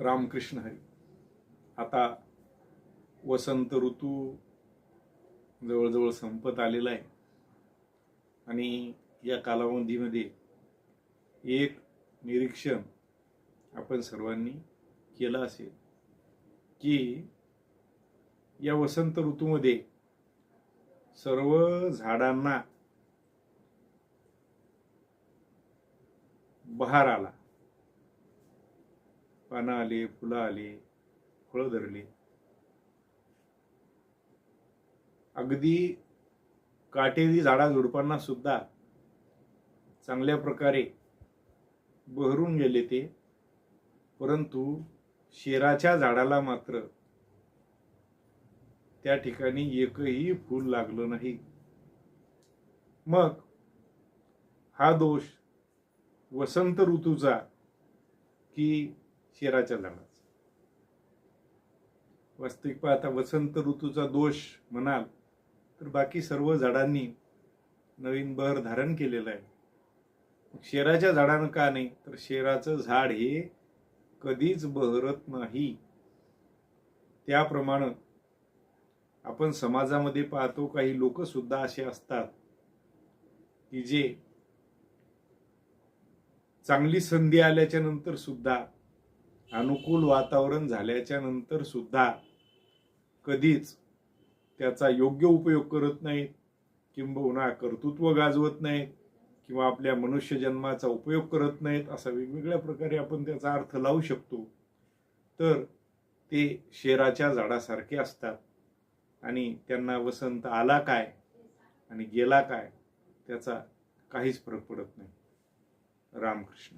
रामकृष्ण हरी. आता वसंत ऋतू जवळजवळ संपत आलेला आहे. आणि या कालावधीमध्ये एक निरीक्षण आपण सर्वांनी केलं असेल की या वसंत ऋतूमध्ये सर्व झाडांना बहार आला. पानं आले फुलं आले फळं धरली अगदी काटेरी झाडाझुडपांना सुद्धा चांगल्या प्रकारे बहरून गेले ते परंतु शेराच्या झाडाला मात्र त्या ठिकाणी एकही फूल लागलं नाही. मग हा दोष वसंत ऋतूचा की शेराच्या झाडाचा वास्तविक पाहता वसंत ऋतूचा दोष म्हणाल तर बाकी सर्व झाडांनी नवीन बहर धारण केलेलं आहे. मग शेराच्या झाडानं का नाही? तर शेराचं झाड हे कधीच बहरत नाही. त्याप्रमाणे आपण समाजामध्ये पाहतो काही लोक सुद्धा असे असतात की जे चांगली संधी आल्याच्यानंतर सुद्धा अनुकूल वातावरण झाल्याच्यानंतर सुद्धा कधीच त्याचा योग्य उपयोग करत नाहीत किंबहुना कर्तृत्व गाजवत नाहीत किंवा आपल्या मनुष्य जन्माचा उपयोग करत नाहीत असा वेगवेगळ्या प्रकारे आपण त्याचा अर्थ लावू शकतो. तर ते शेराच्या झाडासारखे असतात. आणि त्यांना वसंत आला काय आणि गेला काय त्याचा काहीच फरक पडत नाही. रामकृष्ण.